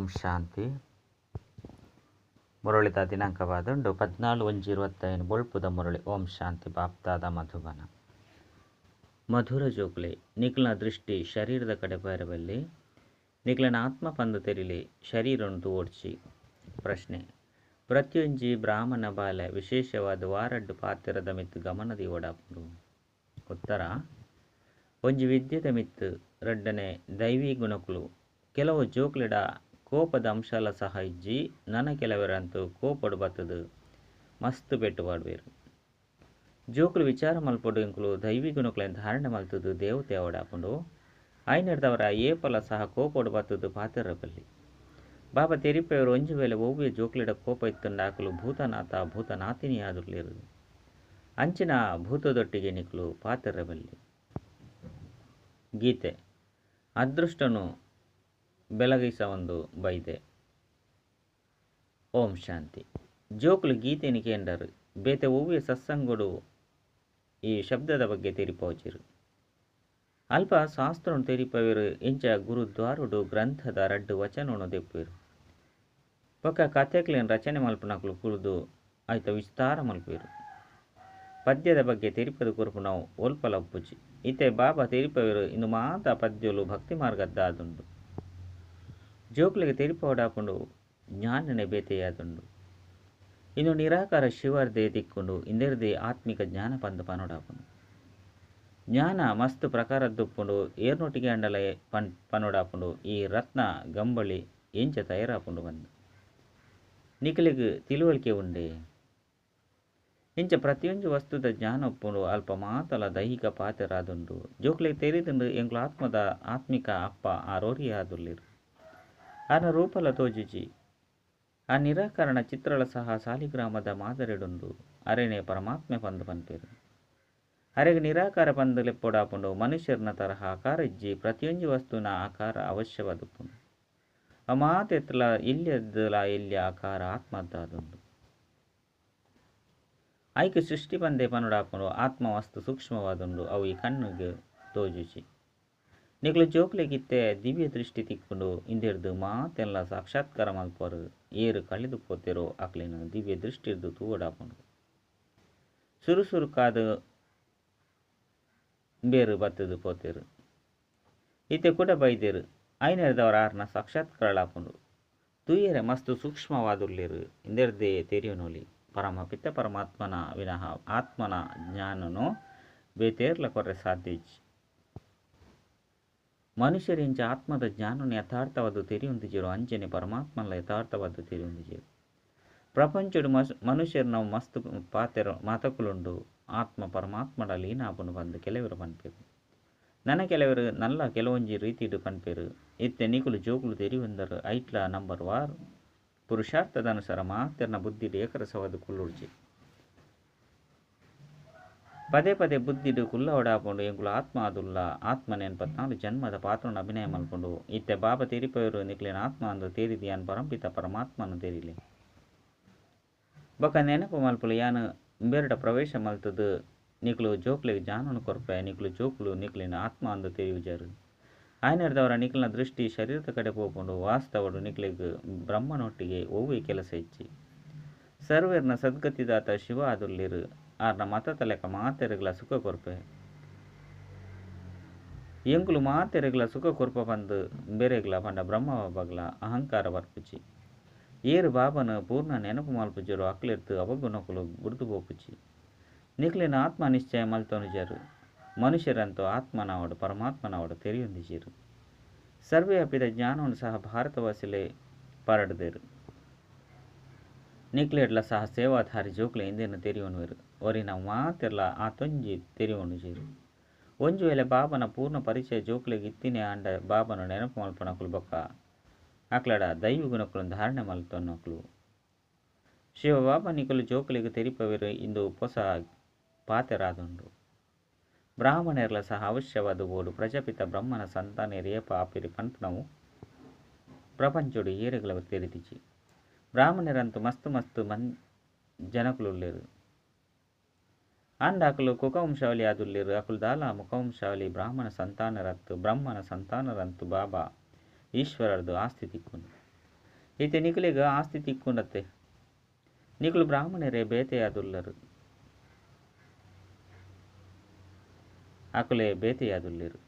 ಓಂ ಶಾಂತಿ. ಮುರಳಿದ ದಿನಾಂಕವಾದುಂಡು ಪದ್ನಾಲು ಒಂಜಿ ಇರುವತ್ತೈನು ಬೊಳ್ಪುದ ಮುರಳಿ. ಓಂ ಶಾಂತಿ ಬಾಪ್ತಾದ ಮಧುಬನ. ಮಧುರ ಜೋಕ್ಲೆ, ನಿಖಲನ ದೃಷ್ಟಿ ಶರೀರದ ಕಡೆ ಬರಬಲ್ಲಿ ನಿಕ್ಲನ ಆತ್ಮ ಪಂದು ತೆರಿಲಿ ಶರೀರವನ್ನು ಓಡ್ಚಿ ಪ್ರಶ್ನೆ, ಪ್ರತಿಯೊಂಜಿ ಬ್ರಾಹ್ಮಣ ಬಾಲ ವಿಶೇಷವಾದ ವಾರಡ್ಡು ಪಾತ್ರದ ಮಿತ್ತು ಗಮನದಿ ಓಡಾಪುರು ಉತ್ತರ, ಒಂಜಿ ವಿದ್ಯೆದ ಮಿತ್ತು ರಡ್ಡನೆ ದೈವಿ ಗುಣಕುಲು. ಕೆಲವು ಜೋಕ್ಲೆಡ ಕೋಪದ ಅಂಶಲ ಸಹ ಇಜ್ಜಿ ನನ ಕೆಲವರಂತೂ ಕೋಪಡು ಬತ್ತದು. ಮಸ್ತ್ ಪೆಟ್ಟು ಪಾಡ್ಬೇರು. ಜೋಕುಲು ವಿಚಾರ ಮಲ್ಪಡು ಇಂಕುಲು ದೈವಿ ಗುಣಕುಲೆನ್ ಧಾರಣೆ ಮಲ್ತದು ದೇವತೆ ಅವಡಾಪುಂಡು ಏ ಏಪಲ ಸಹ ಕೋಪಡು ಬತ್ತದ್ದು ಪಾತ್ರರಬಲ್ಲಿ ಬಾಬಾ ತೆರಿಪೆಯವರು ಒಂಜು ವೇಳೆ ಒವ್ವೆ ಜೋಕುಲಿಡ ಕೋಪ ಇತ್ತುಂಡಾಕಲು ಭೂತನಾಥ ಭೂತನಾಥಿನಿ ಆದುರ್ಲಿರು ಅಂಚಿನ ಭೂತದೊಟ್ಟಿಗೆ ನಿಕ್ಲು ಪಾತ್ರರಬಲ್ಲಿ ಗೀತೆ. ಅದೃಷ್ಟನು ಬೆಳಗಿಸ ಒಂದು ಬೈದೆ. ಓಂ ಶಾಂತಿ. ಜೋಕುಲು ಗೀತೆನಿ ಕೇಂಡರು ಬೇತೆ ಹೂವಿಯ ಸತ್ಸಂಗುಡು ಈ ಶಬ್ದದ ಬಗ್ಗೆ ತೆರಿಪೋಚಿರು. ಅಲ್ಪ ಶಾಸ್ತ್ರನು ತೆರಿಪವಿರು ಇಂಚ ಗುರುದ್ವಾರುಡು ಗ್ರಂಥದ ರಡ್ಡು ವಚನವನ್ನು ದೆಪ್ಪಿರು. ಪಕ್ಕ ಕಥೆಕ್ಲೇನು ರಚನೆ ಮಲ್ಪನಕ್ಲು ಕುಳಿದು ಆಯ್ತ ವಿಸ್ತಾರ ಮಲ್ಪಿರು. ಪದ್ಯದ ಬಗ್ಗೆ ತೆರಿಪದ ಕುರುಪು ನಾವು ಒಪ್ಪುಜಿ ಇತೆ ಬಾಬಾ ತೆರಿಪವಿರು, ಇಂದು ಮಾತ ಪದ್ಯಲು ಭಕ್ತಿ ಮಾರ್ಗದ್ದಾದುಂಡು ಹೊಡಾಪುಂಡು ಜ್ಞಾನನೆ ಬೇತೆಯಾದುಂಡು. ಇನ್ನು ನಿರಾಕಾರ ಶಿವರ್ದೆ ದಿಕ್ಕೊಂಡು ಇಂದೆರ್ದೆ ಆತ್ಮಿಕ ಜ್ಞಾನ ಪಂದ ಪನೊಡಾಪುಂಡು ಜ್ಞಾನ ಮಸ್ತ್ ಪ್ರಕಾರದ್ದುಪ್ಪುಂಡು ಏರ್ನೊಟ್ಟಿಗೆ ಅಂಡಲ ಪನ್ ಪನೊಡಾಪುಂಡು ಈ ರತ್ನ, ಗಂಬಳಿ ಎಂಚ ತಯಾರಾಪುಂಡು ಬಂದು. ನಿಖಲಿಗೆ ತಿಳುವಳಿಕೆ ಉಂಡೆ? ಇಂಚ ಪ್ರತಿಯೊಂದು ವಸ್ತುದ ಜ್ಞಾನ ಒಪ್ಪುಂಡು, ಅಲ್ಪ ಮಾತಲ ದೈಹಿಕ ಪಾತ್ರರಾದುಂಡು ಜೋಕ್ಲಿಗೆ ತೆರೆದುಂಡು ಎಂಕ್ಲು ಆತ್ಮದ ಆತ್ಮಿಕ ಅಪ್ಪ ಆರೋರಿ ಆದುಲ್ಲಿರು ಆನ ರೂಪಲ ತೋಜುಜಿ. ಆ ನಿರಾಕರಣ ಚಿತ್ರಳ ಸಹ ಸಾಲಿಗ್ರಾಮದ ಮಾದರಿಡೊಂದು. ಅರೆನೆ ಪರಮಾತ್ಮೆ ಪಂದು ಪನ್ಪೇರು ಅರೆಗೆ ನಿರಾಕಾರ ಪಂದು ಮನುಷ್ಯರನ ಮನುಷ್ಯರ್ನ ತರಹ ಆಕಾರ ಇಜ್ಜಿ. ಪ್ರತಿಯೊಂದು ವಸ್ತುನ ಆಕಾರ ಅವಶ್ಯವಾದಪ್ಪುಂಡು. ಆ ಮಾತೆತ್ತಲ ಇಲ್ಲೆದ್ದಲ ಇಲ್ಯ ಆಕಾರ ಆತ್ಮದ್ದಾದೊಂದು ಆಯ್ಕೆ ಸೃಷ್ಟಿ ಬಂದೆ ಪನುಡಾಪುಂಡು. ಆತ್ಮ ವಸ್ತು ಸೂಕ್ಷ್ಮವಾದುಂಡು. ಅವು ಈ ಕಣ್ಣಿಗೆ ತೋಜುಚಿ. ನಿಕ್ಲು ಜೋಕ್ಲೆಗಿತ್ತೆ ದಿವ್ಯ ದೃಷ್ಟಿ ತಿಕ್ಕೊಂಡು ಹಿಂದಿರ್ದು ಮಾತೆಲ್ಲ ಸಾಕ್ಷಾತ್ಕಾರ ಮಲ್ಪರು ಏರು ಕಳೆದು ಪೋತಿರೋ ಆಕ್ಲಿನ ದಿವ್ಯ ದೃಷ್ಟಿ ಇರ್ದು ತೂವಡಾಪುಂಡು ಸುರು ಸುರುಕಾದ ಬೇರು ಬತ್ತದು ಪೋತಿರು. ಇತ್ತೆ ಕೂಡ ಬೈದೇರು, ಐನೆರ್ದವರ ಆರ್ನ ಸಾಕ್ಷಾತ್ಕಾರಳಾಪುಂಡು ತೂಯರೆ ಮಸ್ತು ಸೂಕ್ಷ್ಮವಾದುರ್ಲಿರು ಇಂದೆರ್ದೇ ತೆರಿಯೋನೋಲಿ ಪರಮ ಪಿತ್ತ ಪರಮಾತ್ಮನ ವಿನಃ ಆತ್ಮನ ಜ್ಞಾನನು ಬೇತೇರ್ಲ ಕೊರೆ ಸಾಧ್ಯಜ್ ಮನುಷ್ಯರಿಂಚ ಆತ್ಮದ ಜ್ಞಾನ ಯಥಾರ್ಥವಾದ ತೆರಿಯೊಂದಿಜಿರು ಅಂಚನೆ ಪರಮಾತ್ಮನ ಯಥಾರ್ಥವಾದ ತೆರಿಯೊಂದಿಜಿರು ಪ್ರಪಂಚಡು ಮಸ್ ಮನುಷ್ಯರು ನಾವು ಮಸ್ತ್ ಪಾತೆರ, ಮಾತಕುಲುಂಡು ಆತ್ಮ ಪರಮಾತ್ಮಡ ಲೀನಾಪನು ಬಂದು ಕೆಲವರು ಪನ್ಪೇರು. ನನ್ನ ಕೆಲವರು ನಲ್ಲ ಕೆಲವೊಂಜಿ ರೀತಿಡು ಪನ್ಪೇರು. ಇತ್ತೆ ನಿಕುಲು ಜೋಕುಲು ತೆರಿಯೊಂದರು ಐಟ್ಲ ನಂಬರ್ ವಾರ್. ಪುರುಷಾರ್ಥದ ಅನುಸಾರ ಮಾತೆರ್ನ ಬುದ್ಧಿಡು ಏಕರಸವಾದ ಕುಲ್ಲುಡ್ಜಿ ಪದೇ ಪದೇ ಬುದ್ಧಿಡು ಕುಲ್ಲ ಒಡಾಪುಂಡು ಎಂಕುಲು ಆತ್ಮ ಆದುಲ್ಲ ಆತ್ಮ ನೆನ್ಪತ್ನಾಲು ಜನ್ಮದ ಪಾತ್ರನ ಅಭಿನಯ ಮಲ್ಪುಂಡು ಇತ್ತೆ ಬಾಬಾ ತೆರಿಪವರು ನಿಕ್ಲಿನ ಆತ್ಮ ಅಂದು ತೇರಿದಿಯಾನ್ ಪರಂಪಿತ ಪರಮಾತ್ಮನು ತೆರಿಲಿ. ಬೊಕ ನೆನಪು ಮಲ್ಪುಲು ಯಾನು ಬೇರಡ ಪ್ರವೇಶ ಮಲ್ತದು, ನಿಕ್ಲು ಜೋಕ್ಲಿಗೆ ಜಾನನು ಕೊರ್ಪೆ, ನಿಕ್ಲು ಜೋಕ್ಲು ನಿಕ್ಲಿನ ಆತ್ಮ ಅಂದು ತೆರಿಯುಜರು ಆಯ್ನರ್ದವರ ನಿಕ್ಲಿನ ದೃಷ್ಟಿ ಶರೀರದ ಕಡೆ ಪೋಪುಂಡು ವಾಸ್ತವಡು ನಿಕ್ಲಿಗೆ ಬ್ರಹ್ಮನೊಟ್ಟಿಗೆ ಓವಿ ಕೆಲಸ ಇಚ್ಚಿ. ಸರ್ವೇರ್ನ ಸದ್ಗತಿದಾತ ಶಿವ ಆದುಲ್ಲಿರು ಆರ್ನ ಮತತಲೆಕ ಮಾತೆರೆಗ್ಲ ಸುಖ ಕೊರ್ಪೆ. ಎಂಕುಲು ಮಾತೆರೆಗ್ಲ ಸುಖ ಕೊರ್ಪ ಬಂದು ಬೇರೆಗ್ಲ ಪಂಡ ಬ್ರಹ್ಮ ಬಗ್ಲ ಅಹಂಕಾರ ಬರ್ಪುಚಿ ಏರು ಬಾಬನ ಪೂರ್ಣ ನೆನಪು ಮಲ್ಪುಜರು ಅಕ್ಲೆರ್ತು ಅವಗುಣಕುಲು ಗುರುತು ಪೋಪುಚಿ ನಿಖಲಿನ ಆತ್ಮ ನಿಶ್ಚಯ ಮಲ್ತೊನುಜರು ಮನುಷ್ಯರಂತೂ ಆತ್ಮನವಡು ಪರಮಾತ್ಮನವಡು ತೆರೆಯೊಂದಿಜಿರು ಸರ್ವೇ ಅಪ್ಪಿದ ಜ್ಞಾನವನ್ನು ಸಹ ಭಾರತವಾಸಿಲೆ ಪರಡದೇರು. ನಿಕ್ಲೆಡ್ಲ ಸಹ ಸೇವಾಧಾರಿ ಜೋಕ್ಲೆ ಹಿಂದೇನು ತೆರೆಯೋನುವೆರು ಒರಿನ ಮಾತೆರ್ಲ ಆ ತೊಂಜಿ ತೆರೆಯೋನುಜೇರು ಒಂಜು ವೇಳೆ ಬಾಬನ ಪೂರ್ಣ ಪರಿಚಯ ಜೋಕ್ಲೆಗೆ ಇತ್ತಿನೇ ಅಂಡ ಬಾಬನ ನೆನಪು ಮಲ್ಪನಕುಲು ಬೊಕ್ಕ ಅಕ್ಲಡ ದೈವ ಗುಣಕುಲು ಧಾರಣೆ ಮಲ್ತೊನ್ನಕುಲು ಶಿವ ಬಾಬಾ ನಿಕುಲು ಜೋಕುಲಿಗೆ ತೆರಿಪವಿರು ಇಂದು ಹೊಸ ಪಾತೆರಾದುಂಡು. ಬ್ರಾಹ್ಮಣರ್ಲ ಸಹ ಅವಶ್ಯವಾದ ಓಡು ಪ್ರಜಾಪಿತ ಬ್ರಹ್ಮನ ಸಂತಾನ ರೇಪ ಆಪಿರಿ ಪಂಪನವು ಪ್ರಪಂಚಡು ಏರೆಗಳ ತೆರೆದಿಚಿ. ಬ್ರಾಹ್ಮಣರಂತೂ ಮಸ್ತು ಮಸ್ತು ಮನ್ ಜನಕುಲುಲ್ಲೇರು ಅಂಡ ಅಕುಲು ಕುಕವಂಶಾವಳಿ ಆದುಲ್ಲೇರು ಅಕುಲು ದಾಲ ಮುಖವಂಶಾವಳಿ ಬ್ರಾಹ್ಮಣ ಸಂತಾನರತ್ತು ಬ್ರಹ್ಮನ ಸಂತಾನರಂತು ಬಾಬಾ ಈಶ್ವರರದು ಆಸ್ತಿ ತಿಕ್ಕುಂಡು ಈತೆ ನಿಖಲಿಗ ಆಸ್ತಿ ತಿಕ್ಕುಂಡತ್ತೆ ನಿಖಲು ಬ್ರಾಹ್ಮಣರೇ ಬೇತೆಯಾದುಲ್ಲರು ಬೇತೆ ಬೇತೆಯಾದುಲ್ಲಿರು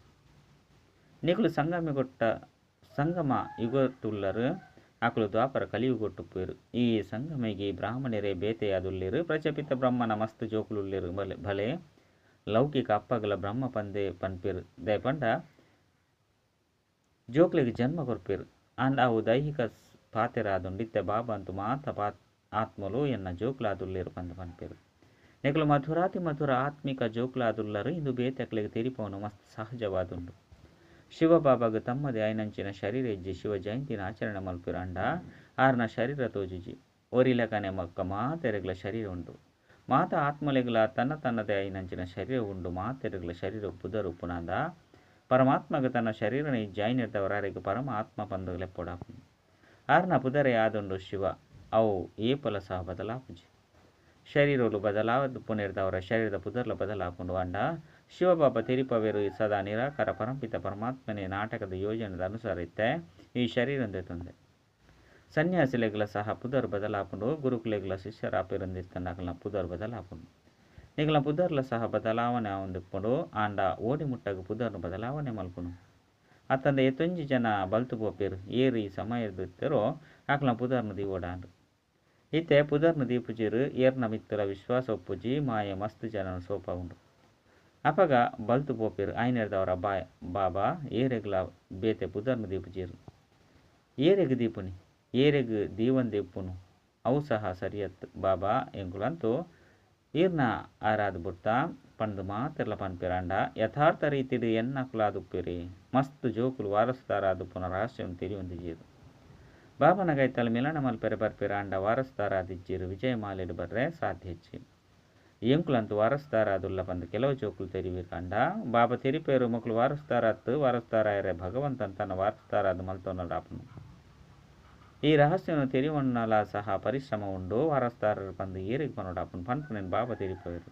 ನಿಖಲು ಸಂಗಮ ಕೊಟ್ಟ ಸಂಗಮ ಯುಗಟ್ಟುಲ್ಲರು ಆಕಲು ದ್ವಾಪರ ಕಲಿಯುಗೊಟ್ಟುಪ್ಪುರು ಈ ಸಂಗಮಿಗೆ ಬ್ರಾಹ್ಮಣರೇ ಬೇತೆಯಾದುಲ್ಲಿರು. ಪ್ರಚಪಿತ ಬ್ರಹ್ಮನ ಮಸ್ತ್ ಜೋಕುಲುಲ್ಲಿರು. ಬಲೆ ಭಲೆ ಲೌಕಿಕ ಅಪ್ಪಗಲ ಬ್ರಹ್ಮ ಪಂದೆ ಪನ್ಪಿರು. ದಯಪಂಡ ಜೋಕ್ಲಿಗೆ ಜನ್ಮ ಕೊರ್ಪಿರು. ಅಂಡ್ ಅವು ದೈಹಿಕ ಪಾತೆರಾದುಂಡಿತ್ತೆ ಬಾಬಂತು ಮಾತ ಪಾತ್ ಆತ್ಮಲು ಎನ್ನ ಜೋಕ್ಲಾದುಲ್ಲಿರು ಪಂದು ಪನ್ಪಿರು. ನೆಕಲು ಮಧುರಾತಿ ಮಧುರ ಆತ್ಮಿಕ ಜೋಕ್ಲಾದುಲ್ಲರು. ಇಂದು ಬೇತೆಕ್ಲಿಗೆ ತಿರಿಪೋನು ಮಸ್ತ್ ಸಹಜವಾದುಂಡು. ಶಿವಬಾಬಾಗ ತಮ್ಮದೇ ಐನಂಚಿನ ಶರೀರ ಇಜ್ಜಿ ಶಿವ ಜಯಂತಿನ ಆಚರಣೆ ಮಲ್ಪಿರಂಡ ಆರ್ನ ಶರೀರ ತೋಜಿಜಿ. ಒರಿಲಕನೆ ಮಕ್ಕ ಮಾತೆರೆಗ್ಲ ಶರೀರ ಉಂಡು. ಮಾತ ಆತ್ಮಲೆಗ್ಲ ತನ್ನ ತನ್ನದೇ ಐನಂಚಿನ ಶರೀರ ಉಂಡು. ಮಾತೆರೆಗ್ಲ ಶರೀರ ಪುದರು ಪುನಾದ ಪರಮಾತ್ಮಗ ತನ್ನ ಶರೀರನ ಇಜ್ಜಾಯ್ನಿರ್ದವರಾರಿಗೆ ಪರಮ ಆತ್ಮ ಪಂದಗಲೆ ಪೊಡಾಪು ಆರ್ನ ಪುದರೆ ಆದುಂಡು ಶಿವ. ಅವು ಏಪಲ ಸಹ ಬದಲಾಪುಜಿ. ಶರೀರಲು ಬದಲಾವದು ಪುನರ್ದವರ ಶರೀರದ ಪುದರ್ಲ ಬದಲಾಪುಂಡು ಅಂಡ. ಶಿವಬಾಬಾ ತಿರುಪವೇರು ಸದಾ ನಿರಾಕಾರ ಪರಂಪಿತ ಪರಮಾತ್ಮನೇ ನಾಟಕದ ಯೋಜನೆದ ಅನುಸಾರತ್ತೆ ಈ ಶರೀರಂದೆ ತಂದೆ. ಸನ್ಯಾಸಿಲೆಗಳ ಸಹ ಪುದರ್ ಬದಲಾಪುಂಡು ಗುರುಕುಲೆಗಳ ಶಿಷ್ಯರಾಪಿರಂದಿತ್ತಂಡಾಕಲ್ನ ಪುದರ್ ಬದಲಾಪುಂಡು. ನಿಗಲ ಪುದರ್ಲ ಸಹ ಬದಲಾವಣೆ ಒಂದಿಪ್ಪುಂಡು ಆಂಡ ಓಡಿ ಮುಟ್ಟಗ ಪುದರ್ನು ಬದಲಾವಣೆ ಮಲ್ಪುನು ಅತ್ತಂದ ಎತ್ತೊಂಜಿ ಜನ ಬಲ್ತು ಪೋಪೇರು ಏರು ಸಮಯದಿತ್ತರೋ ಆಕಲ ಪುದರ್ನ ದಿವೋಡಾಂಡು ಇತ್ತೆ ಪುದರ್ನು ದೀಪುಜಿರು, ಏರ್ನ ಮಿತ್ತಲ ವಿಶ್ವಾಸ ಒಪ್ಪುಜಿ, ಮಾಯ ಮಸ್ತ್ ಜನನ ಸೋಪ ಉಂಡು. ಅಪಗ ಬಲ್ತು ಪೋಪಿರ್ ಆಯ್ನೆರ್ದವರ ಬಾಯ್ ಬಾಬಾ ಏರೆಗ್ಲ ಬೇತೆ ಪುದರ್ನ ದೀಪುಜಿರು ಏರೆಗ್ ದೀಪುನಿ, ಏರೆಗ್ ದೀವನ್ ದೀಪುನು, ಅವು ಸಹ ಸರಿಯತ್ ಬಾಬಾ ಎಂಗುಲಂತೂ ಈರ್ನ ಆರಾದ ಬುಟ್ಟ ಪಂದು ಮಾತಿರ್ಲ ಪನ್ಪಿರಾಂಡ, ಯಥಾರ್ಥ ರೀತಿಡು ಎನ್ನಕುಲಾದುಪ್ಪಿರಿ ಮಸ್ತ್ ಜೋಕುಲು ವಾರಸ್ತಾರಾದು ಪುನಃ ರಹಸ್ಯಂ ತಿರಿಯೊಂದಿಜೀರು. ಬಾಬನ ಗೈತಲ್ ಮಿಲನ ಮಲ್ಪೆರೆ ಬರ್ಪಿರಾಂಡ ವಾರಸ್ದಾರಾದಿಜ್ಜೀರು ವಿಜಯ ಮಾಲೆಡು ಬರ್ರೆ ಸಾಧ್ಯ ಹೆಚ್ಚಿ ಎಂಕುಲಂತೂ ವಾರಸ್ದಾರಾದುಲ್ಲ ಪಂದು ಕೆಲವು ಜೋಕುಲು ತೆರಿವಿಕಾಂಡ ಬಾಬಾ ತೆರಿಪೇರು ಮಕ್ಕಳು ವಾರಸ್ದಾರತ್ತು ವಾರಸ್ದಾರಾಯರೆ ಭಗವಂತನ್ ತನ್ನ ವಾರಸ್ದಾರಾದು ಮಲ್ತೊನ್ನಡಾಪನು ಈ రహస్యను తెలియవన్నలా సహా పరిశ్రమ ఉండు వారస్తారరు పందు ఏరికి కొనడాపును పంపు నేను బాబా తెరిపోయారు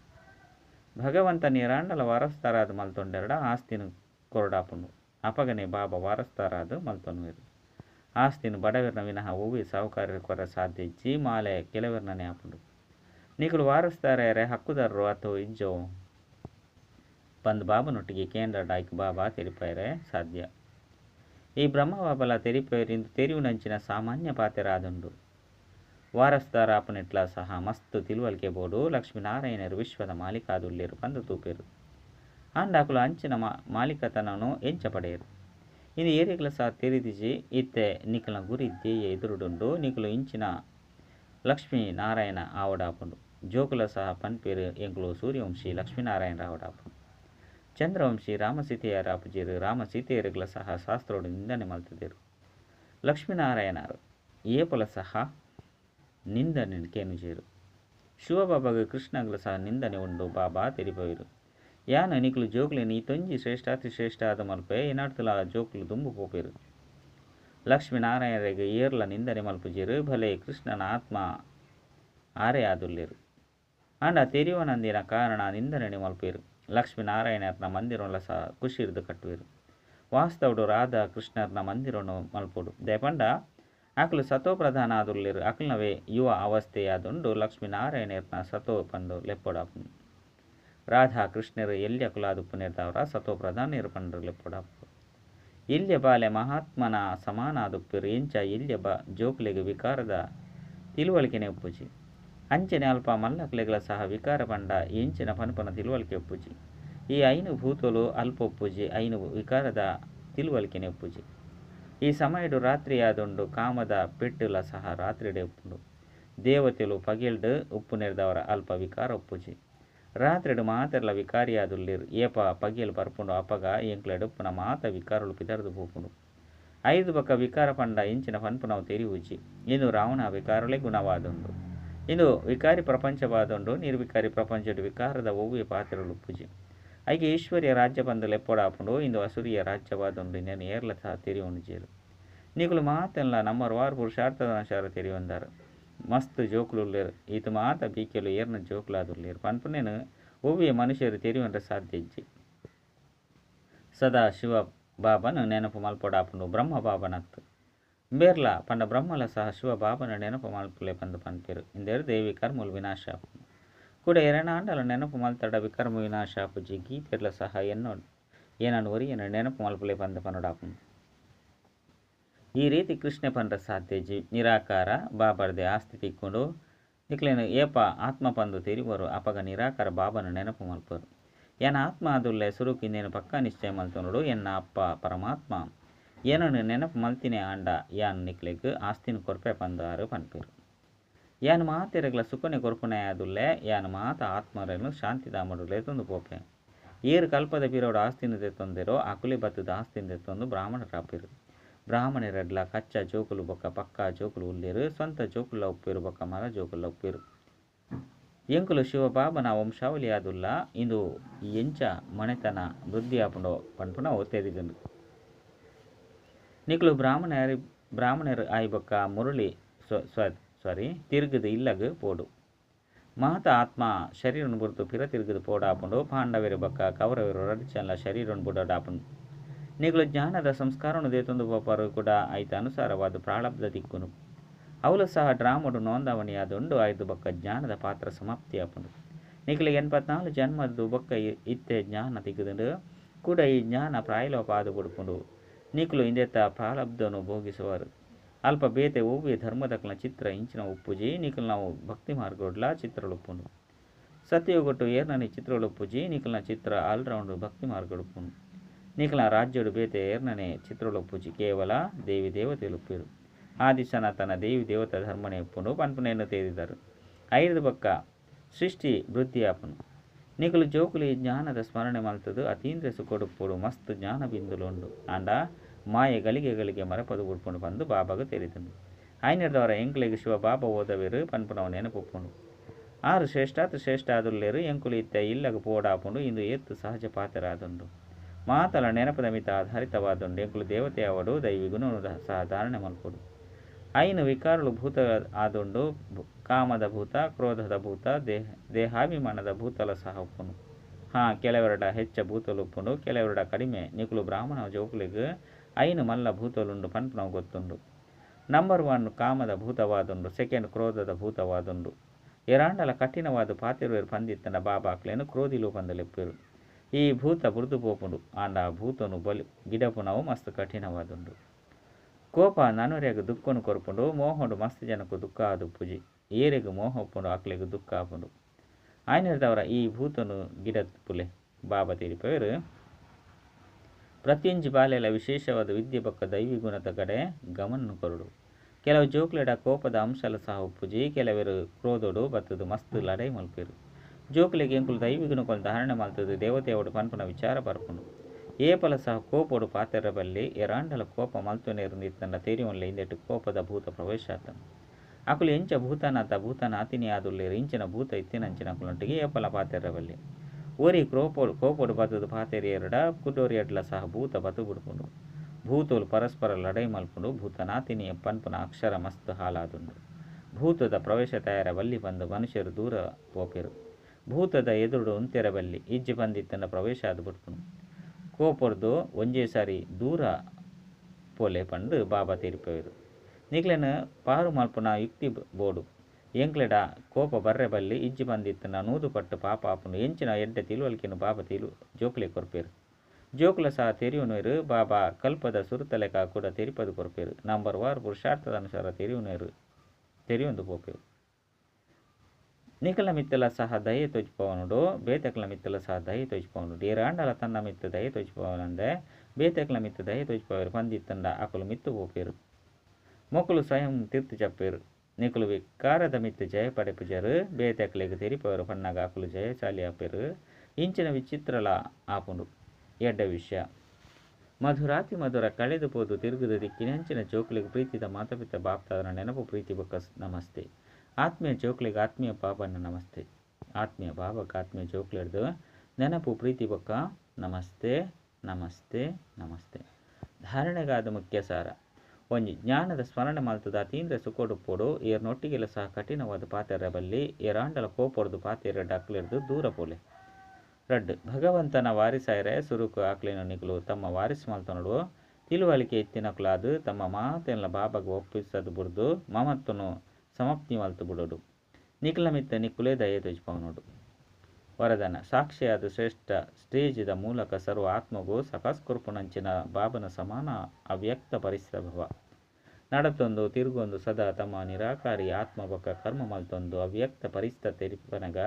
ಭಗವಂತ ನೀರಾಂಡಲ ವಾರಸ್ತಾರಾದ ಮಲ್ತೊಂಡೆರಡ ಆಸ್ತಿನ ಕೊರಡಾಪುಂಡು ಅಪಗನೆ ಬಾಬಾ ವಾರಸ್ತಾರಾದ ಮಲ್ತೊನ್ವೇರು ಆಸ್ತಿನ ಬಡವೆರ್ನ ವಿನಃ ಒವ್ವಿ ಸಾಹುಕಾರ್ಯ ಕೊರ ಸಾಧ್ಯ ಇಜ್ಜಿ ಮಾಲೆ ಕೆಲವೆರ್ನನೆ ಆಪುಂಡು ನೀಕಲು ವಾರಸ್ತಾರರೆ ಹಕ್ಕುದಾರರು ಅಥವಾ ಇಜ್ಜೋ ಪಂದ್ ಬಾಬನೊಟ್ಟಿಗೆ ಕೇಂದ್ರ ಡಾಯ್ಕ್ ಬಾಬಾ ತೆರಿಪಾಯರೆ ಸಾಧ್ಯ ಈ ಬ್ರಹ್ಮಬಾಬಲ ತೆರಿಪೇರಿಂದು ತೆರಿವುನಂಚಿನ ಸಾಮಾನ್ಯ ಪಾತೆರಾದುಂಡು ವಾರಸ್ದಾರಾಪನಿಟ್ಲ ಸಹ ಮಸ್ತ್ ತಿಳುವಳಿಕೆ ಬೋಡು ಲಕ್ಷ್ಮೀನಾರಾಯಣರು ವಿಶ್ವದ ಮಾಲೀಕಾದುಲ್ಲೇರು ಪಂದು ತೂಪೇರು ಆಂಡಾಕುಲು ಅಂಚಿನ ಮಾ ಮಾಲೀಕತನನು ಎಂಚ ಪಡೆಯರು ಇನ್ನು ಏರಿಗಳ ಸಹ ತೆರಿದಿಜಿ ಇತ್ತೆ ನಿಖಲ ಗುರಿ ಧ್ಯೇಯ ಎದುರುಡುಂಡು ನಿಖಲು ಇಂಚಿನ ಲಕ್ಷ್ಮೀ ಸಹ ಪನ್ಪೇರು ಎಂಕುಲು ಸೂರ್ಯವಂಶಿ ಲಕ್ಷ್ಮೀನಾರಾಯಣ ಆವಡಾಪುಂಡು ಚಂದ್ರವಂಶಿ ರಾಮಸೀತೆಯರ ಅಪಜಿರು ರಾಮ ಸೀತೆಯರುಗಳ ಸಹ ಶಾಸ್ತ್ರೋಡು ನಿಂದನೆ ಮಲ್ತಿದ್ದರು. ಲಕ್ಷ್ಮೀನಾರಾಯಣರು, ಏಪಲ ಸಹ ನಿಂದನೆ ಕೇನುಜೇರು. ಶಿವಬಾಬಾಗ ಕೃಷ್ಣಗಳ ಸಹ ನಿಂದನೆ ಉಂಡು ಬಾಬಾ ತೆರಿಪವಿರು ಯಾನ ನಿಕ್ಲು ಜೋಕ್ಲಿ ನೀ ತೊಂಜಿ ಶ್ರೇಷ್ಠಾತಿ ಶ್ರೇಷ್ಠ ಆದ ಮಲ್ಪೆ ಏನಾಡ್ತಲ ಜೋಕ್ಲು ದುಂಬು ಪೋಪೇರು. ಲಕ್ಷ್ಮೀನಾರಾಯಣರಿಗೆ ಏರ್ಲ ನಿಂದನೆ ಮಲ್ಪುಜಿರು, ಭಲೆ ಕೃಷ್ಣನ ಆತ್ಮ ಆರೆ ಆದುಲ್ಲೇರು. ಆಂಡ ತೆರಿವನಂದಿನ ಕಾರಣ ನಿಂದನೆ ಮಲ್ಪೇರು. ಲಕ್ಷ್ಮೀನಾರಾಯಣರ್ನ ಮಂದಿರೊಂಲ ಸಹ ಖುಷಿರ್ದು ಕಟ್ಟುವೆರು. ವಾಸ್ತವಡು ರಾಧಾ ಕೃಷ್ಣರ್ನ ಮಂದಿರನ್ನು ಮಲ್ಪುಡು. ದಯಪಂಡ ಆಕಲು ಸತೋ ಪ್ರಧಾನ ಆದುರ್ಲಿರು ಅಕಲ್ನವೇ ಯುವ ಅವಸ್ಥೆಯಾದುಂಡು ಲಕ್ಷ್ಮೀನಾರಾಯಣರ್ನ ಸತೋ ಪಂದು ಲೆಪ್ಪೊಡಾಪು ರಾಧಾ ಕೃಷ್ಣರು ಎಲ್ಲಿ ಅಕುಲಾದು ಪುನರ್ದವರ ಸತೋ ಪ್ರಧಾನ ಇರ್ಪಂಡ್ರು ಲೆಪ್ಪೊಡಾಪು ಇಲ್ಲಿಯ ಬಾಲೆ ಮಹಾತ್ಮನ ಸಮಾನಾದುಪ್ಪಿರು. ಇಂಚ ಇಲ್ಲಿಯ ಬ ಜೋಕ್ಲೆಗೆ ವಿಕಾರದ ತಿಳುವಳಿಕೆನೆ ಒಪ್ಪುಜಿ ಅಂಚನೆ ಅಲ್ಪ ಮಲ್ಲಕ್ಲೆಗಳ ಸಹ ವಿಕಾರ ಪಂಡ ಎಂಚಿನ ಪನ್ಪನ ತಿಳುವಳಿಕೆ ಒಪ್ಪುಜಿ ಈ ಐನು ಭೂತೋಲು ಅಲ್ಪ ಒಪ್ಪುಜಿ ಐನು ವಿಕಾರದ ತಿಳುವಳಿಕೆನೆ ಒಪ್ಪುಜಿ ಈ ಸಮಯಡು ರಾತ್ರಿಯಾದುಂಡು ಕಾಮದ ಪೆಟ್ಟುಲ ಸಹ ರಾತ್ರಿಡೆ ಒಪ್ಪುಂಡು ದೇವತೆಲು ಪಗಿಲ್ಡು ಉಪ್ಪು ನೆರೆದವರ ಅಲ್ಪ ವಿಕಾರ ಒಪ್ಪುಜಿ ರಾತ್ರಿಡು ಮಾತೆರ್ಲ ವಿಕಾರಿಯಾದುಲ್ಲಿರ್ ಏಪ ಪಗಿಲ್ ಬರ್ಪುಂಡು ಅಪಗ ಎಂಕ್ಲೆಡು ಉಪ್ಪುನ ಮಾತ ವಿಕಾರುಲು ಪಿತರ್ದು ಪೋಪುಂಡು ಐದು ಬಕ್ಕ ವಿಕಾರ ಪಂಡ ಇಂಚಿನ ಪನ್ಪುನವು ತೆರಿವುಜಿ ಇನ್ನು ರಾವಣ ವಿಕಾರಲೆ ಗುಣವಾದುಂಡು ಇದು ವಿಕಾರಿ ಪ್ರಪಂಚವಾದೊಂಡು ನಿರ್ವಿಕಾರಿ ಪ್ರಪಂಚಡು ವಿಕಾರದ ಒವ್ವೆ ಪಾತ್ರಗಳು ಪೂಜೆ. ಐಗೆ ಈಶ್ವರ್ಯ ರಾಜ್ಯ ಬಂದ ಲೆಪ್ಪಡ ಆಪುಂಡು ಇಂದು ಅಸುರಿಯ ರಾಜ್ಯವಾದೊಂದು ಇನ್ನೇನು ಏರ್ಲ ಸಹ ತೆರೆಯೊಂಡು ಜೇರು. ನೀಕುಲು ಮಾತೆಲ್ಲ ನಮ್ಮ ವಾರ ಪುರುಷಾರ್ಥದ ಅನುಸಾರ ತೆರೆಯೊಂದಾರ ಮಸ್ತ್ ಜೋಕುಲುಳ್ಳೇರು, ಈತ ಮಾತ ಬೀಕೆಲು ಏರ್ನ ಜೋಕ್ಲಾದುರ್ಲೇರು ಪನ್ಪುನೇನು ಒವ್ವೆ ಮನುಷ್ಯರು ತೆರೆಯೊಂಡ್ರೆ ಸಾಧ್ಯ ಇಜ್ಜಿ. ಸದಾ ಶಿವ ಬಾಬನು ನೆನಪು ಮಲ್ಪಡಾಪುಂಡು ಬ್ರಹ್ಮ ಬಾಬನತ್ತು ಬೇರ್ಲ ಪಂಡ ಬ್ರಹ್ಮಲ ಸಹ ಬಾಬನ ನೆನಪು ಮಲ್ಪುಲೆ ಪಂದು ಪನ್ಪೆರು. ಇಂದೇರು ದೇವಿ ಕರ್ಮುಲು ವಿನಾಶ ಆಪುಂಡು ಕೂಡ ಎರಡಾಂಡಲ ನೆನಪು ಮಲ್ತಡ ವಿಕರ್ಮ ವಿನಾಶ ಆಪುಜಿ ಗೀತೆರ್ಲ ಸಹ ಎನ್ನೋ ಏನನ್ನು ಒರಿಯನ ನೆನಪು ಮಲ್ಪುಲೆ ಪಂದು ಪನ್ನಡಾಪುಂಡು ಈ ರೀತಿ ಕೃಷ್ಣ ಪಂಡ ಸಾಧ್ಯಜಿ ನಿರಾಕಾರ, ಬಾಬರ್ದೆ ಆಸ್ತಿ ತಿಕ್ಕೊಂಡು ಇಕ್ಲೇನು ಏಪ ಆತ್ಮ ಪಂದು ತಿರಿವರು ಅಪಗ ನಿರಾಕಾರ ಬಾಬನ ನೆನಪು ಮಲ್ಪರು. ಏನ ಆತ್ಮ ಅದುಲ್ಲೆ ಸುರುಕಿಂದೇನು ಪಕ್ಕ ನಿಶ್ಚಯ ಮಲ್ತನೋಡು ಎನ್ನ ಅಪ್ಪ ಪರಮಾತ್ಮ ಏನನ್ನು ನೆನಪು ಮಲ್ತಿನೆ ಆಂಡ. ಯಾನ್ ನಿಕ್ಲೆಗ್ ಆಸ್ತಿನ ಕೊರ್ಪೆ ಪಂದಾರು ಪನ್ಪೇರು. ಯಾನ್ ಮಾತೆರಗ್ಲ ಸುಖನೆ ಕೊರ್ಪುನೆ ಆದುಲ್ಲೆ, ಯಾನ್ ಮಾತ ಆತ್ಮರನ್ನು ಶಾಂತಿದಾಮಡುಲೆ ತಂದು ಪೋಪೆ. ಏರು ಕಲ್ಪದ ಪಿರೋಡು ಆಸ್ತಿನ ತೆತ್ತೊಂದಿರೋ ಅಕುಲಿ ಬತ್ತದ ಆಸ್ತಿನ ತೆತ್ತೊಂದು ಬ್ರಾಹ್ಮಣರ ಅಪ್ಪಿರು. ಬ್ರಾಹ್ಮಣರೆಡ್ಲ ಕಚ್ಚ ಜೋಕುಲು ಬೊಕ್ಕ, ಪಕ್ಕ ಜೋಕುಲು ಉಲ್ಲೇರು, ಸ್ವಂತ ಜೋಕುಲ ಉಪ್ಪಿರು ಬೊಕ್ಕ, ಮರ ಜೋಕುಲ ಉಪ್ಪಿರು. ಎಂಕುಲು ಶಿವಬಾಬನ ವಂಶಾವಳಿ ಆದುಲ್ಲ, ಇಂದು ಎಂಚ ಮನೆತನ ವೃದ್ಧಿ ಆಪುಂಡೋ ಪನ್ಪುನ ಒತ್ತೇದಿಗಂಡು ನಿಕ್ಲು ಬ್ರಾಹ್ಮಣರು ಬ್ರಾಹ್ಮಣರು ಆಯ್ಬೊಕ್ಕ ಮುರಳಿ ಸಾರಿ ತಿರುಗದು ಇಲ್ಲಗ್ ಪೋಡು. ಮಹತ ಆತ್ಮ ಶರೀರನು ಬುರ್ತು ಪಿರ ತಿರುಗದು ಪೋಡಾಪುಂಡು, ಪಾಂಡವರು ಬೊಕ್ಕ ಕೌರವರು ರಡಿಚಲ್ಲ ಶರೀರನು ಬುಡಾಡಾಪುಂಡು. ನಿಗಳು ಜ್ಞಾನದ ಸಂಸ್ಕಾರನು ದೇತೊಂದು ಪೋಪಾರು ಕೂಡ ಐತ ಅನುಸಾರವಾದ ಪ್ರಾಳಬ್ಧ ದಿಕ್ಕುನು. ಅವಳು ಸಹ ಡ್ರಾಮಡು ನೋಂದಾವಣಿಯಾದುಂಡು ಆಯ್ದು ಬೊಕ್ಕ ಜ್ಞಾನದ ಪಾತ್ರ ಸಮಾಪ್ತಿ ಆಪುಂಡು ನಿಖಿಲಿಗೆ ಎನ್ಪತ್ನಾಲ್ಕು ಜನ್ಮದ್ದು ಬೊಕ್ಕ ಇತ್ತೆ ಜ್ಞಾನ ತಿಗ್ಗದು ಕೂಡ ಈ ಜ್ಞಾನ ಪ್ರಾಯಲೋಪ ಆದು ಬುಡ್ಪುಂಡು. ನಿಖಲು ಇಂದೆತ್ತ ಪ್ರಾರಬ್ಧನು ಭೋಗಿಸುವರು. ಅಲ್ಪ ಬೇತೆ ಓವಿ ಧರ್ಮದಕ್ಲ ಚಿತ್ರ ಇಂಚಿನ ಉಪ್ಪುಜಿ ನಿಖಲ್ ನಾವು ಭಕ್ತಿ ಮಾರ್ಗೋಡ್ಲ ಚಿತ್ರಳುಪ್ಪುನು ಸತ್ಯಗೊಟ್ಟು ಏರ್ನನಿ ಚಿತ್ರಳುಪ್ಪುಜಿ ನಿಖಲ್ನ ಚಿತ್ರ ಆಲ್ರೌಂಡ್ ಭಕ್ತಿ ಮಾರ್ಗಡುಪ್ಪುನು ನಿಖಲ ರಾಜ್ಯಡು ಬೇತೆ ಏರ್ನನೆ ಚಿತ್ರಳುಪ್ಪುಜಿ ಕೇವಲ ದೇವಿ ದೇವತೆಲುಪ್ಪಿರು ಆದಿಶನ ತನ್ನ ದೇವಿ ದೇವತ ಧರ್ಮನೆ ಉಪ್ಪುಂಡು ಪನ್ಪುನೆಯನ್ನು ತೇರಿದರು. ಐದು ಬಕ್ಕ ಸೃಷ್ಟಿ ವೃದ್ಧಿಯಾಪುನು ನಿಕ್ಲು ಜೋಕುಲಿ ಜ್ಞಾನದ ಸ್ಮರಣೆ ಮಲ್ತದು ಅತೀಂದ್ರ ಸುಕೊಡುಪ್ಪುಡು ಮಸ್ತ್ ಜ್ಞಾನ ಬಿಂದುಲುಂಡು. ಆಂಡ ಮಾಯೆ ಗಳಿಗೆ ಗಳಿಗೆ ಮರಪದು ಉಡ್ಕೊಂಡು ಬಂದು ಬಾಬಾಗ ಐನರ್ದವರ ಎಂಕ್ಲೆಗ್ ಶಿವ ಬಾಬಾ ಓದವೇರು ಪನ್ಪುನವ ನೆನಪುಪ್ಪುಂಡು. ಆರು ಶ್ರೇಷ್ಠಾತ್ ಎಂಕುಲು ಇತ್ತ ಇಲ್ಲಗ ಪೋಡಾಪುಂಡು ಇಂದು ಎತ್ತು ಸಹಜ ಪಾತ್ರರಾದುಂಡು ಮಾತಲ ನೆನಪದ ಮಿತ ಆಧಾರಿತವಾದುಂಡು ಎಂಕುಲು ದೇವತೆ ಅವಡು ದೈವಿ ಸಾಧಾರಣ ಮಲ್ಪುಡು. ಐನು ವಿಕಾರಗಳು ಭೂತ ಆದುಂಡು ಕಾಮದ ಭೂತ, ಕ್ರೋಧದ ಭೂತ, ದೇಹ, ದೇಹಾಭಿಮಾನದ ಭೂತಲ ಸಹ ಉಪ್ಪುನು ಹಾಂ ಕೆಲವೆರಡ ಹೆಚ್ಚ ಭೂತಲು ಉಪ್ಪುಂಡು ಕೆಲವೆರಡ ಕಡಿಮೆ ನಿಕುಲು ಬ್ರಾಹ್ಮಣ ಜೋಕುಲಿಗ್ ಐನು ಮಲ್ಲ ಭೂತಲುಂಡು ಪನ್ಪನ ಗೊತ್ತುಂಡು. ನಂಬರ್ ಒನ್ ಕಾಮದ ಭೂತವಾದುಂಡು, ಸೆಕೆಂಡ್ ಕ್ರೋಧದ ಭೂತವಾದುಂಡು. ಎರಾಂಡಲ ಕಠಿಣವಾದ ಪಾತಿರುವೆರು ಪಂದಿತ್ತನ ಬಾಬಾಕ್ಲೇನು ಕ್ರೋಧಿಲು ಪಂದಲೆಪ್ಪಿರು ಈ ಭೂತ ಬುರ್ದು ಪೋಪುಂಡು, ಆಂಡ ಭೂತನು ಬಲಿ ಗಿಡಪುನವು ಮಸ್ತ್ ಕಠಿಣವಾದುಂಡು. ಕೋಪ ನನುರೆಗ್ ದುಃಖನು ಕೊರ್ಪುಂಡು, ಮೋಹಂಡು ಮಸ್ತ್ ಜನಕ್ಕೂ ದುಃಖ ಆದು ಪುಜಿ, ಏರೆಗ್ ಮೋಹ ಉಪ್ಪುಂಡು ಆಕ್ಲೆಗ್ ದುಃಖ ಆಪುಂಡು. ಆಯ್ನದವರ ಈ ಭೂತನು ಗಿಡ ಪುಲೆ, ಬಾಬಾ ತೀರಿಪವರು. ಪ್ರತಿಯೊಂಜಿ ಬಾಲೆಲ ವಿಶೇಷವಾದ ವಿದ್ಯೆ ಪಕ್ಕ ದೈವಿ ಗುಣದ ಕಡೆ ಗಮನ ಕೊರಡು. ಕೆಲವು ಜೋಕ್ಲೆಡ ಕೋಪದ ಅಂಶಲ ಸಹ ಉಪ್ಪುಜಿ ಕೆಲವರು ಕ್ರೋಧೋಡು ಬತ್ತದು ಮಸ್ತ್ ಲಡೈ ಮಲ್ಪಿರು. ಜೋಕ್ಲೆಗೆ ಎಂಕುಲು ದೈವಿ ಗುಣಗಳು ಧಾರಣೆ ಮಲ್ತದು ದೇವತೆಯೋಡು ಪನ್ಪುನ ವಿಚಾರ ಬರ್ಪುಂಡು ಏಪಲ ಸಹ ಕೋಪೋಡು ಪಾತೆರ ಬಲ್ಲಿ ಎರಾಂಡಲ ಕೋಪ ಮಲ್ತುನೇರು ನಿತ್ತನ್ನ ತೇರಿಯೊನ್ಲೆ ಇಂದೆಟ್ಟು ಕೋಪದ ಭೂತ ಪ್ರವೇಶ ಆತನು ಅಕುಲು ಎಂಚ ಭೂತನಾಥ ಭೂತನ ಅತಿನಿ ಆದುಲ್ಲೇರು ಇಂಚಿನ ಭೂತ ಇತ್ತಿನಂಚಿನ ಅಕುಲೊಟ್ಟಿಗೆ ಏಪಲ ಪಾತೆರ ಬಲ್ಲಿ. ಬತ್ತದು ಪಾತೆರಿ ಎರಡ ಕುಡೋರಿ ಎಡ್ಲ ಸಹ ಭೂತ ಬತು ಬಿಡ್ಪುಂಡು ಭೂತೋಲು ಪರಸ್ಪರ ಲಡೈ ಮಲ್ಪುಂಡು ಭೂತನಾತಿನಿಯ ಪನ್ಪುನ ಅಕ್ಷರ ಮಸ್ತ್ ಹಾಲಾದುಂಡು. ಭೂತದ ಪ್ರವೇಶ ತಯಾರ ಬಲ್ಲಿ ಬಂದು ಮನುಷ್ಯರು ದೂರ ಪೋಪೆರು ಭೂತದ ಎದುರು ಉಂತೆರ ಬಲ್ಲಿ ಇಜ್ಜಿ ಬಂದಿತ್ತನ ಪ್ರವೇಶ ಆದು ಬಿಡ್ಪುಂಡು ಕೋಪರ್ದು ಒಂಜೇ ಸಾರಿ ದೂರ ಪೋಲೆ ಪಂಡು ಬಾಬಾ ತೀರಿಪೆರು ನಿಕ್ಲೆನ ಪಾರು ಮಲ್ಪುನ ಯುಕ್ತಿ ಬೋಡು. ಎಂಕ್ಲೆಡ ಕೋಪ ಬರ್ರೆ ಬಲ್ಲಿ ಇಜ್ಜಿ ಬಂದಿತ್ತು. ನೂದು ಪಟ್ಟು ಪಾಪ ಆಪುನು. ಎಂಚಿನ ಎಡ್ಡೆ ತಿಳುವಳಿಕೆನು ಬಾಬ ತಿಲು ಜೋಕ್ಲೆ ಕೊರ್ಪೇರು. ಜೋಕ್ಲ ಸಹ ತೆರಿಯುನೇರು ಬಾಬಾ ಕಲ್ಪದ ಸುರುತಲೆಕ ಕೂಡ ತೆರಿಪದು ಕೊರ್ಪೇರು. ನಂಬರ್ ವಾರ್ ಪುರುಷಾರ್ಥದ ಅನುಸಾರ ತೆರಿಯುನೇರು ತೆರಿಯೊಂದು ಪೋಪೇರು. ನಿಖಲ ಮಿತ್ತಲ ಸಹ ದಯೆ ತೋಚಿಪವನುಡು ಬೇತಕಲ ಮಿತ್ತಲ ಸಹ ದಯೆ ತೋಚಿಪವನುಡು ಏರಾಂಡಲ ತನ್ನ ಮಿತ್ತ ದಯೆ ತೋಚಿಪವನಂದೆ ಬೇತಕಲ ಮಿತ್ತ ದಯೆ ತೋಚಿಪವರು ಪಂದಿತ್ತಂಡ ಅಕಲು ಮಿತ್ತು ಪೋಪೇರು. ಮೊಕ್ಕಲು ಸ್ವಯಂ ತಿರ್ತು ಚಪ್ಪೇರು. ನಿಕುಲು વિકાર દમિત ಜಯ પડેપજર બે તેકલેગ తెరిపారు ಜಯ ಚಾಲಿ ఆపారు ಇಂಚಿನ ವಿಚಿತ್ರಲ ಆಪುನು ಎಡ್ಡ ವಿಷಯ ಮಧುರಾತಿ ಮಧುರ ಕಳೆದು ಪೋದು ತಿರ್ಗುದ ದಿಕ್ಕಿನ ಹೆಂಚಿನ ಜೋಕ್ಲಿಗೆ ಪ್ರೀತಿದ ಮಾತಾಪಿತ ಬಾಪ್ತಾದ ನೆನಪು ಪ್ರೀತಿ ಬಕ್ಕ ನಮಸ್ತೆ ಆತ್ಮೀಯ ಜೋಕ್ಲಿಗೆ ಆತ್ಮೀಯ ಪಾಪನ ನಮಸ್ತೆ ಆತ್ಮೀಯ ಬಾಬಕ್ಕೆ ಆತ್ಮೀಯ ಜೋಕ್ಲಿಡ್ದು ನೆನಪು ಪ್ರೀತಿ ಬಕ್ಕ ನಮಸ್ತೆ ನಮಸ್ತೆ ನಮಸ್ತೆ ಧಾರಣೆಗಾದ ಮುಖ್ಯ ಸಾರ ಒಂಜಿ ಜ್ಞಾನದ ಸ್ಮರಣೆ ಮಲ್ತದ ಅತೀಂದ್ರ ಏರ್ ನೊಟ್ಟಿಗೆಲ ಸಹ ಕಠಿಣವಾದ ಪಾತೆರ ಬಲ್ಲಿ ಏರಾಂಡಲ ಕೋಪೊಡ್ದು ಪಾತೆರ ಡಕ್ಲಿಡ್ದು ದೂರ ಪೋಲೆ. ರಡ್, ಭಗವಂತನ ವಾರಿಸಾಯರೆ ಸುರುಕು ಆಕ್ಲಿನ ನಿಗಲು, ತಮ್ಮ ವಾರಿಸ್ ಮಲ್ತನಡು ತಿಳುವಳಿಕೆ ಎತ್ತಿನಕ್ಲಾದು ತಮ್ಮ ಮಾತೆಲ್ಲ ಬಾಬಾಗ ಒಪ್ಪಿಸದು ಬುಡ್ದು, ಮಮತ್ತನು ಸಮಪ್ತಿ ಮಲ್ತು ಬಿಡೋಡು. ನಿಖಲ ಮಿತ್ತ ನಿಕ್ಕುಲೇ ದಯೆ ತುಜ್ಪವನೋಡು ವರದಾನ ಸಾಕ್ಷಿಯಾದ ಶ್ರೇಷ್ಠ. ಸ್ಟೇಜಿದ ಮೂಲಕ ಸರ್ವ ಆತ್ಮಗೂ ಸಕಾಸ್ ಕುರ್ಪುನಂಚಿನ ಬಾಬನ ಸಮಾನ ಅವ್ಯಕ್ತ ಪರಿಸ್ತಭವ ನಡತೊಂದು, ತಿರುಗೊಂದು, ಸದಾ ತಮ್ಮ ನಿರಾಕಾರಿ ಆತ್ಮಬಕ ಕರ್ಮ ಮಲ್ತೊಂದು ಅವ್ಯಕ್ತ ಪರಿಸ್ಥ ತೆರಿಪನಗ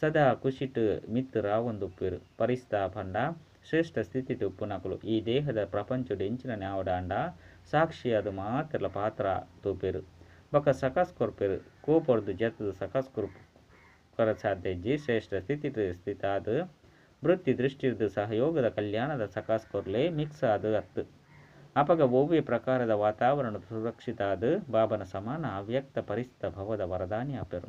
ಸದಾ ಕುಶಿಟ್ ಮಿತ್ ರಾವೊಂದುಪ್ಪಿರು. ಪರಿಸ್ಥ ಪಂಡ ಶ್ರೇಷ್ಠ ಸ್ಥಿತಿ ತುಪ್ಪುನಕಲು ಈ ದೇಹದ ಪ್ರಪಂಚದ ಎಂಚಿನ ನ್ಯಾವಡಾಂಡ ಸಾಕ್ಷಿಯಾದ ಮಾತ್ರ ಪಾತ್ರ ತೂಪೆರು. ಬೊಕ ಸಕಾಸ್ ಕೊರ್ಪೆರು ಕೋಪೊರ್ದು ಜತ್ತದು ಸಕಾಸ್ ಕೊರ್ಪು ಜೀ ಶ್ರೇಷ್ಠ ಸ್ಥಿತಿ ಸ್ಥಿತಾದ ವೃತ್ತಿ ದೃಷ್ಟಿರ್ದು ಸಹಯೋಗದ ಕಲ್ಯಾಣದ ಸಕಾಸ್ ಕೊರ್ಲೆ ಮಿಕ್ಸ್ ಆದ ಅತ್ತು ಅಪಗ ಓವ್ಯ ಪ್ರಕಾರದ ವಾತಾವರಣ ಸುರಕ್ಷಿತ ಆದ ಬಾಬನ ಸಮಾನ ಅವ್ಯಕ್ತ ಪರಿಸ್ಥಿತ ಭವದ ವರದಾನಿ ಅಪರು.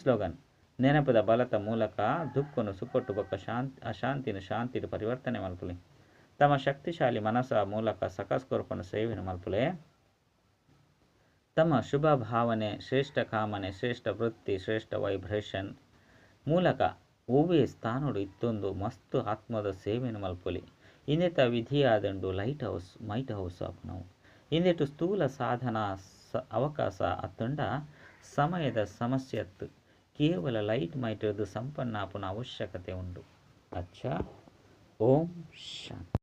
ಸ್ಲೋಗನ್, ನೆನಪದ ಬಲತ ಮೂಲಕ ದುಃಖನು ಸುಕೊಟ್ಟು ಬಕ್ಕ ಶಾಂತಿ, ಅಶಾಂತಿನ ಶಾಂತಿನ ಪರಿವರ್ತನೆ ಮಲ್ಪುಲಿ. ತಮ್ಮ ಶಕ್ತಿಶಾಲಿ ಮನಸ್ಸ ಮೂಲಕ ಸಕಸ್ಕೊರಪನ ಸೇವೆಯನ್ನು ಮಲ್ಪುಲೆ. ತಮ್ಮ ಶುಭ ಭಾವನೆ, ಶ್ರೇಷ್ಠ ಕಾಮನೆ, ಶ್ರೇಷ್ಠ ವೃತ್ತಿ, ಶ್ರೇಷ್ಠ ವೈಬ್ರೇಷನ್ ಮೂಲಕ ಒವ್ವೆ ಸ್ಥಾನಡು ಇತ್ತೊಂದು ಮಸ್ತ್ ಆತ್ಮದ ಸೇವೆಯನ್ನು ಮಲ್ಪೊಲಿ ಇಂದೆತ ವಿಧಿಯಾದಂಡು ಲೈಟ್ ಹೌಸ್, ಮೈಟ್ ಹೌಸ್ ಆಪನವು ಇಂದೆಟು ಸ್ಥೂಲ ಸಾಧನ ಸ, ಅವಕಾಶ ಅತ್ತಂಡ ಸಮಯದ ಸಮಸ್ಯೆ ಕೇವಲ ಲೈಟ್ ಮೈಟ್ ಸಂಪನ್ನ ಆಪುನ ಅವಶ್ಯಕತೆ ಉಂಟು ಅಚ್ಚ. ಓಂ ಶಾಂತಿ.